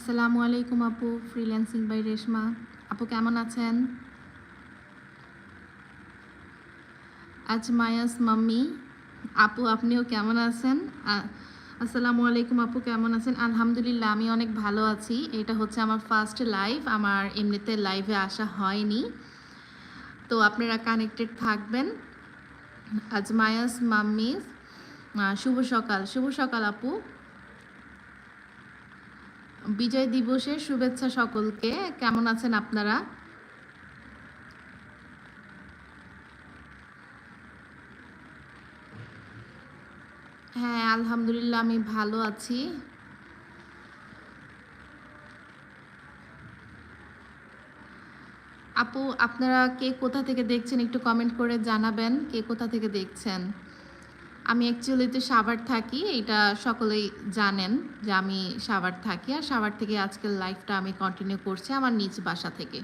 আসসালামু আলাইকুম আপু ফ্রিল্যান্সিং বাই রেশমা। আপু কেমন আছেন? আজ মায়াস মাম্মি। আপু, আপনিও কেমন আছেন? আসসালামু আলাইকুম আপু, কেমন আছেন? আলহামদুলিল্লাহ, আমি অনেক ভালো আছি। এটা হচ্ছে আমার ফার্স্ট লাইভ আমার এমনিতে লাইভে আসা হয়নি। তো আপনারা কানেক্টেড থাকবেন। আজ মায়াস মাম্মি শুভ সকাল। শুভ সকাল আপু। বিজয় দিবসের শুভেচ্ছা সকলকে। কেমন আছেন আপনারা? হ্যাঁ আলহামদুলিল্লাহ, আমি ভালো আছি। আপু, আপনারা কে কোথা থেকে দেখছেন একটু কমেন্ট করে জানাবেন, কে কোথা থেকে দেখছেন? আমি অ্যাকচুয়ালি তো সাভার থাকি এটা সকলেই জানেন যে আমি সাভার থাকি আর সাভার থেকে আজকের লাইফটা আমি কন্টিনিউ করছি আমার নিজ বাসা থেকে।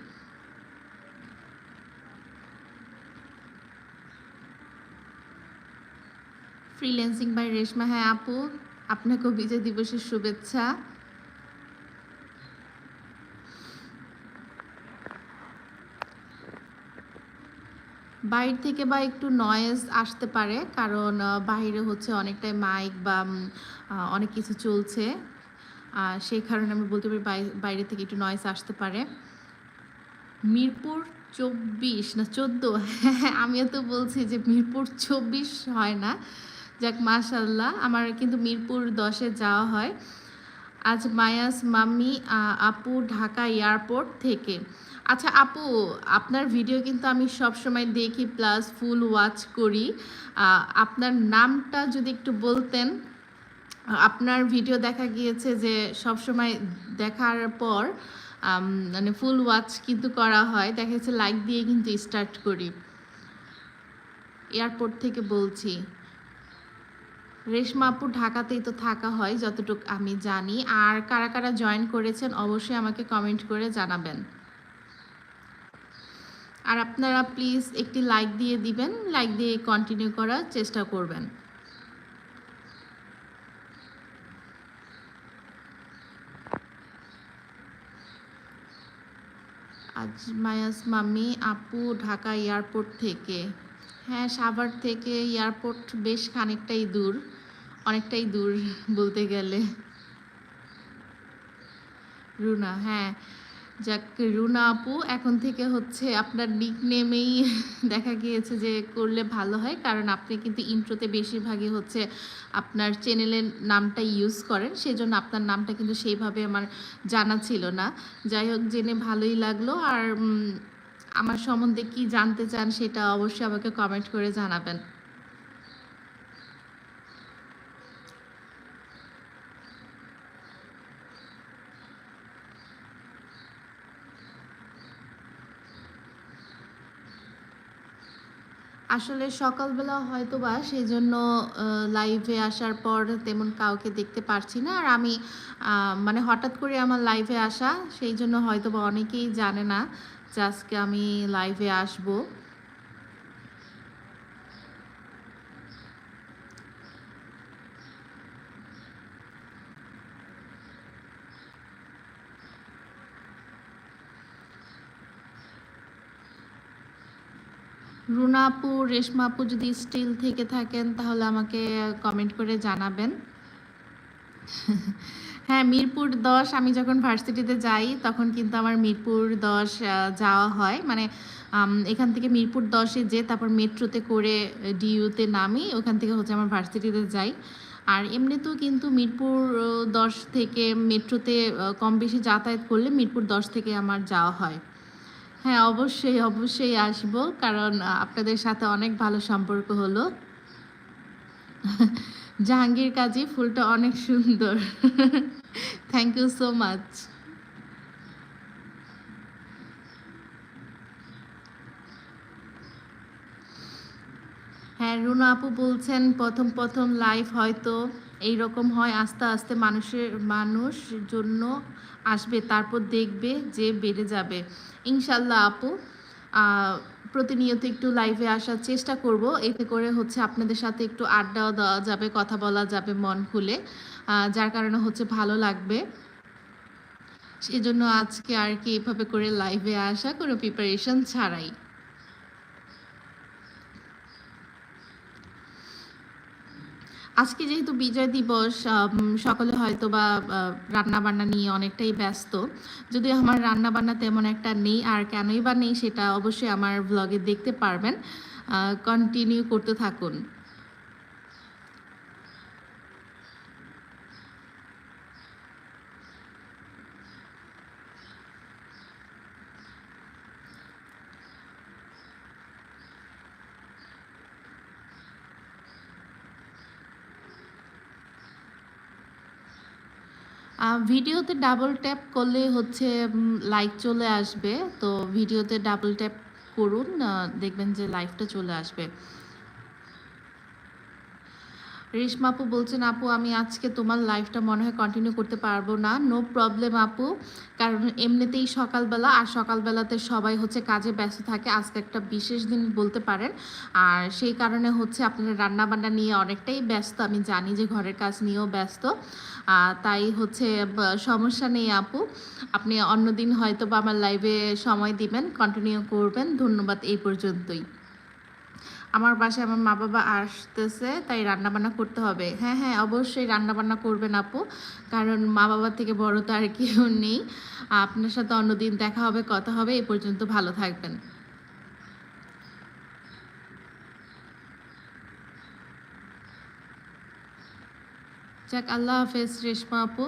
ফ্রিল্যান্সিং বাই রেশমা হ্যাঁ আপু, আপনাকেও বিজয় দিবসের শুভেচ্ছা। বাইরে থেকে বা একটু নয়েজ আসতে পারে, কারণ বাইরে হচ্ছে অনেকটাই মাইক বা অনেক কিছু চলছে। সেই কারণে আমি বলতে পারি বাইরে থেকে একটু নয়েজ আসতে পারে। মিরপুর চব্বিশ, না চোদ্দ, আমিও তো বলছি যে মিরপুর চব্বিশ হয় না। যাক মাশাল্লাহ আমার কিন্তু মিরপুর দশে যাওয়া হয়। আজ মায়াস মাম্মি আপু ঢাকা এয়ারপোর্ট থেকে। আচ্ছা আপু, আপনার ভিডিও কিন্তু আমি সব সময় দেখি প্লাস ফুল ওয়াচ করি। আপনার নামটা যদি একটু বলতেন, আপনার ভিডিও দেখা গিয়েছে যে সব সময় দেখার পর মানে ফুল ওয়াচ কিন্তু করা হয়। দেখা যাচ্ছে লাইক দিয়ে কিন্তু স্টার্ট করি। এয়ারপোর্ট থেকে বলছি। রেশমা আপু ঢাকাতেই তো থাকা হয়, যতটুকু আমি জানি। আর কারা কারা জয়েন করেছেন, অবশ্যই আমাকে কমেন্ট করে জানাবেন। আর আপনারা প্লিজ একটি লাইক দিয়ে দিবেন লাইক দিয়ে কন্টিনিউ করার চেষ্টা করবেন। আজ মায়াস মাম্মি আপু ঢাকা এয়ারপোর্ট থেকে। হ্যাঁ সাভার থেকে এয়ারপোর্ট বেশ খানিকটাই দূর, অনেকটাই দূর বলতে গেলে। রুনা হ্যাঁ যাক, রুনা আপু, এখন থেকে হচ্ছে আপনার নিক নেমেই দেখা গিয়েছে যে করলে ভালো হয়, কারণ আপনি কিন্তু ইন্ট্রোতে বেশিরভাগই হচ্ছে আপনার চ্যানেলের নামটা ইউজ করেন, সেজন্য আপনার নামটা কিন্তু সেইভাবে আমার জানা ছিল না। যাই হোক, জেনে ভালোই লাগল, আর আমার সম্বন্ধে কি জানতে চান সেটা অবশ্যই আমাকে কমেন্ট করে জানাবেন। আসলে সকালবেলা হয়তো বা সেই জন্য লাইভে আসার পর তেমন কাউকে দেখতে পারছি না। আর আমি মানে হঠাৎ করে আমার লাইভে আসা, সেই জন্য হয়তো বা অনেকেই জানে না, যে আজকে আমি লাইভে আসব। রুনা আপু রেশমা আপু যদি স্টিল থেকে থাকেন, তাহলে আমাকে কমেন্ট করে জানাবেন। হ্যাঁ মিরপুর দশ, আমি যখন ভার্সিটিতে যাই, তখন কিন্তু আমার মিরপুর দশ যাওয়া হয়। মানে এখান থেকে মিরপুর দশে যে তারপর মেট্রোতে করে ডিইউতে নামি, ওখান থেকে হচ্ছে আমার ভার্সিটিতে যাই। আর এমনিতেও কিন্তু মিরপুর দশ থেকে মেট্রোতে কম বেশি যাতায়াত করলে মিরপুর দশ থেকে আমার যাওয়া হয়। হ্যাঁ অবশ্যই অবশ্যই আসব। কারণ আপনাদের সাথে অনেক ভালো সম্পর্ক হলো। জাহাঙ্গীর কাজী, ফুলটা অনেক সুন্দর। থ্যাংক ইউ সো মাচ হ্যাঁ রুনা আপু বলছেন, প্রথম প্রথম লাইফ হয়তো এই রকম হয় আস্তে আস্তে মানুষের, মানুষ জন্য আসবে, তারপর দেখবে যে বেড়ে যাবে। ইনশাল্লাহ আপু প্রতিনিয়ত একটু লাইভে আসার চেষ্টা করব। এতে করে হচ্ছে আপনাদের সাথে একটু আড্ডাও দেওয়া যাবে, কথা বলা যাবে মন খুলে। যার কারণে হচ্ছে ভালো লাগবে। সেজন্য আজকে আর কি এভাবে করে লাইভে আসা, কোনো প্রিপারেশন ছাড়াই। আজকে যেহেতু বিজয় দিবস সকলে হয়তোবা রান্না রান্নাবান্না নিয়ে অনেকটাই ব্যস্ত। যদিও আমার রান্নাবান্না তেমন একটা নেই, আর কেনই বা নেই সেটা অবশ্যই আমার ব্লগে দেখতে পারবেন। কন্টিনিউ করতে থাকুন। ভিডিওতে ডাবল ট্যাপ করলে হচ্ছে লাইক চলে আসবে। তো ভিডিওতে ডাবল ট্যাপ করুন। দেখবেন যে লাইভটা চলে আসবে। রেশমা আপু বলছেন, "আপু আমি আজকে তোমার লাইফটা মনে হয় কন্টিনিউ করতে পারব না।" নো প্রবলেম আপু। কারণ এমনিতেই সকালবেলা আর সকালবেলাতে সবাই হচ্ছে কাজে ব্যস্ত থাকে। আজকে একটা বিশেষ দিন বলতে পারেন। আর সেই কারণে হচ্ছে আপনারা রান্নাবান্না নিয়ে অনেকটাই ব্যস্ত। আমি জানি যে ঘরের কাজ নিয়েও ব্যস্ত। তাই হচ্ছে সমস্যা নেই আপু। আপনি অন্যদিন হয়তো বা আমার লাইভে সময় দিবেন, কন্টিনিউ করবেন। ধন্যবাদ এই পর্যন্তই। আমার বাসায় আমার মা-বাবা আসতেছে তাই রান্নাবান্না করতে হবে। হ্যাঁ, হ্যাঁ অবশ্যই রান্নাবান্না করবেন আপু। কারণ মা-বাবার থেকে বড় তো আর কেউ নেই। আপনার সাথে অন্যদিন দেখা হবে, কথা হবে। এ পর্যন্ত ভালো থাকবেন। যাক আল্লাহ হাফেজ রেশমা আপু।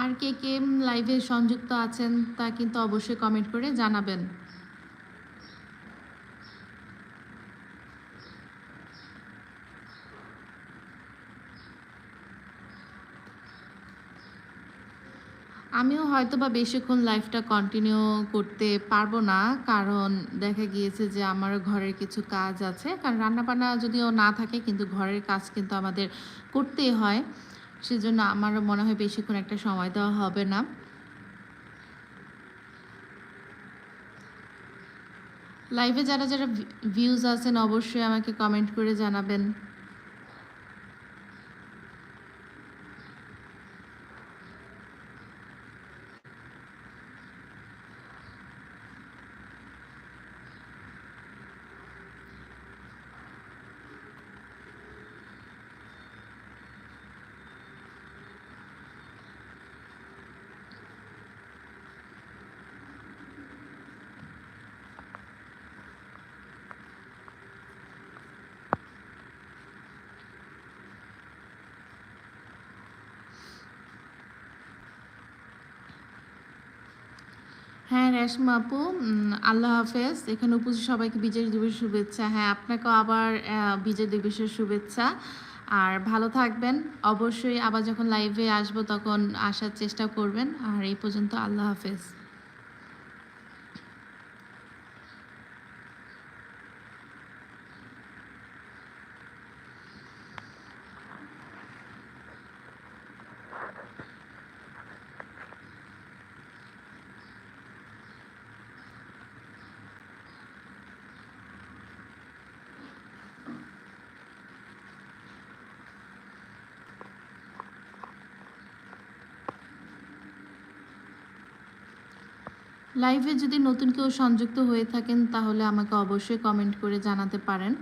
আর কে, কে লাইভে সংযুক্ত আছেন তা কিন্তু অবশ্যই কমেন্ট করে জানাবেন। আমিও হয়তোবা বেশিক্ষণ লাইভটা কন্টিনিউ করতে পারব না। কারণ দেখা গিয়েছে যে আমার ঘরের কিছু কাজ আছে। কারণ রান্নাবান্না যদিও না থাকে কিন্তু ঘরের কাজ কিন্তু আমাদের করতেই হয়। সেজন্য আমার মনে হয় বেশিক্ষণ একটা সময় দেওয়া হবে না। লাইভে যারা, যারা ভিউজ আছেন অবশ্যই আমাকে কমেন্ট করে জানাবেন। হ্যাঁ, রেশমা আপু আল্লাহ হাফেজ। এখানে উপস্থিত সবাইকে বিজয় দিবসের শুভেচ্ছা। হ্যাঁ, আপনাকেও আবার বিজয় দিবসের শুভেচ্ছা। আর ভালো থাকবেন। অবশ্যই আবার যখন লাইভে আসব তখন আসার চেষ্টা করবেন। আর এই পর্যন্ত আল্লাহ হাফেজ। লাইভে যদি নতুন কেউ সংযুক্ত হয়ে থাকেন তাহলে আমাকে অবশ্যই কমেন্ট করে জানাতে পারেন।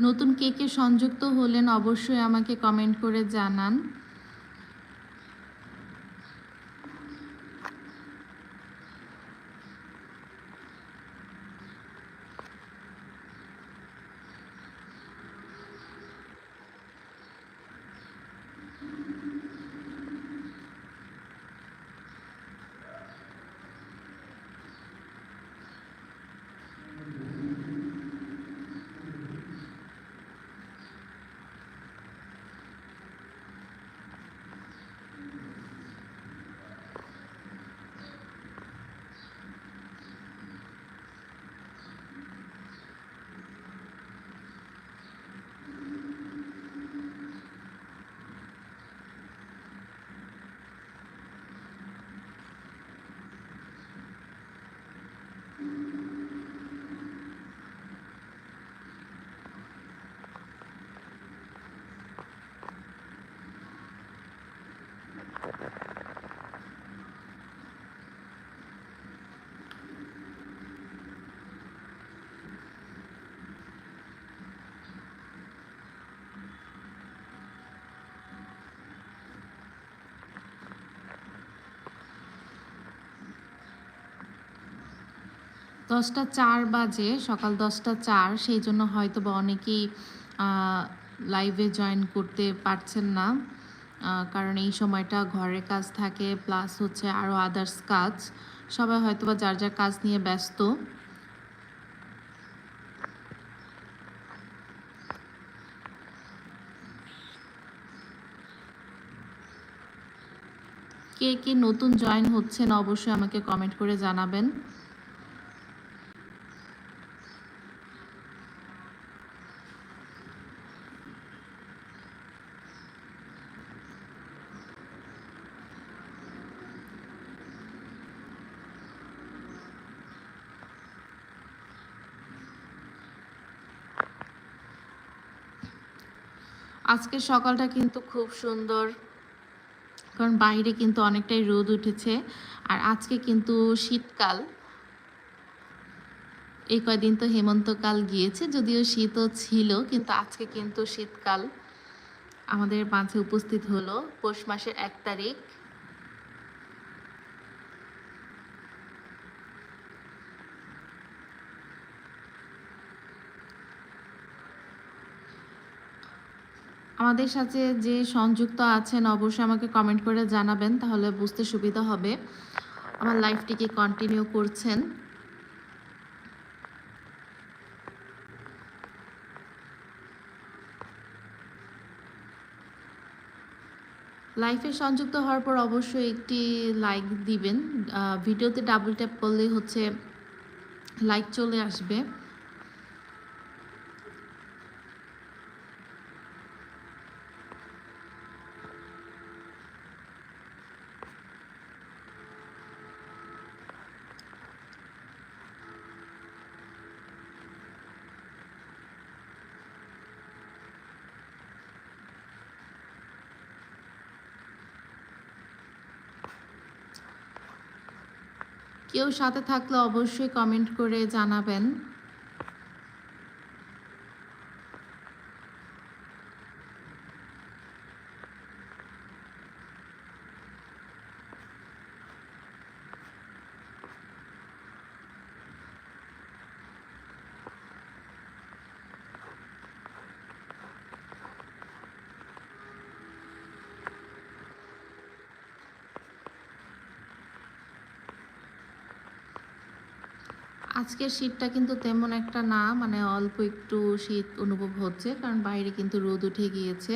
নতুন কে, কে সংযুক্ত হলেন অবশ্যই আমাকে কমেন্ট করে জানান। দশটা চার বাজে, সকাল দশটা চার, সেই জন্য হয়তো বা অনেকেই লাইভে জয়েন করতে পারছেন না। কারণ এই সময়টা ঘরের কাজ থাকে প্লাস হচ্ছে আরও আদার্স কাজ। সবাই হয়তো বা যার যার কাজ নিয়ে ব্যস্ত। কে কে নতুন জয়েন হচ্ছেন অবশ্যই আমাকে কমেন্ট করে জানাবেন। আজকের সকালটা কিন্তু খুব সুন্দর, কারণ বাইরে কিন্তু অনেকটাই রোদ উঠেছে। আর আজকে কিন্তু শীতকাল। এই কয়দিন তো হেমন্তকাল গিয়েছে, যদিও শীতও ছিল, কিন্তু আজকে কিন্তু শীতকাল। আমাদের মাঝে উপস্থিত হলো পৌষ মাসের এক তারিখ। আমাদের সাথে যে সংযুক্ত আছেন, অবশ্যই আমাকে কমেন্ট করে জানাবেন, তাহলে বুঝতে সুবিধা হবে। আমার লাইফটিকে কন্টিনিউ করছেন? লাইফে সংযুক্ত হওয়ার পর অবশ্যই একটি লাইক দিবেন। ভিডিওতে ডাবল ট্যাপ করলেই হচ্ছে লাইক চলে আসবে। কেউ সাথে থাকলে অবশ্যই কমেন্ট করে জানাবেন। আজকের শীতটা কিন্তু তেমন একটা না মানে অল্প একটু শীত অনুভব হচ্ছে, কারণ বাইরে কিন্তু রোদ উঠে গিয়েছে।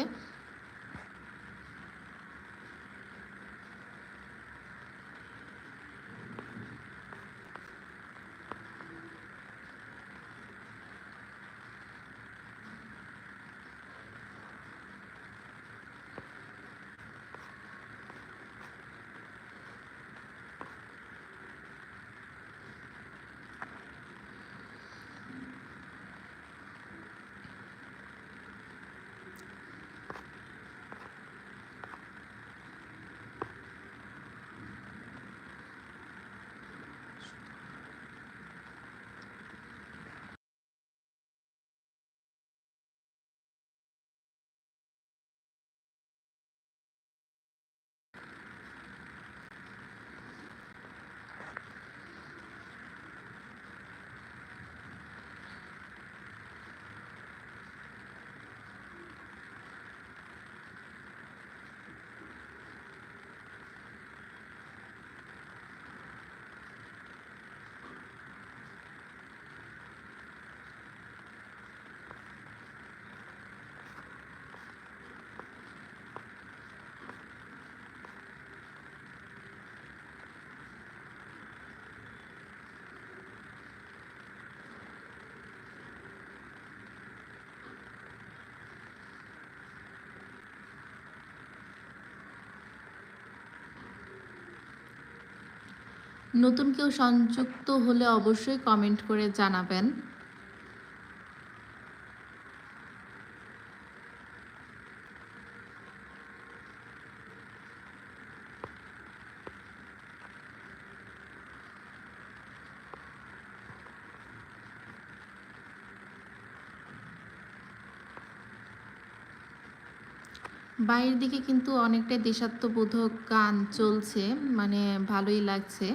নতুন কেউ সংযুক্ত হলে অবশ্যই কমেন্ট করে জানাবেন। বাইরের দিকে কিন্তু অনেকটাই দেশাত্মবোধক গান চলছে মানে ভালোই লাগছে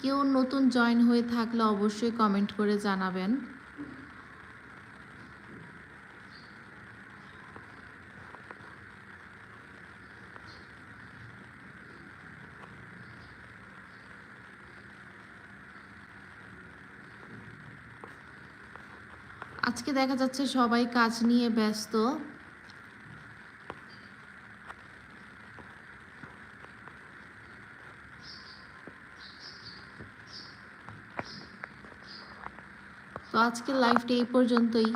কেউ নতুন জয়েন হয়ে থাকলে অবশ্যই কমেন্ট করে জানাবেন। আজকে দেখা যাচ্ছে সবাই কাজ নিয়ে ব্যস্ত তো আজকের লাইভটি এই পর্যন্তই।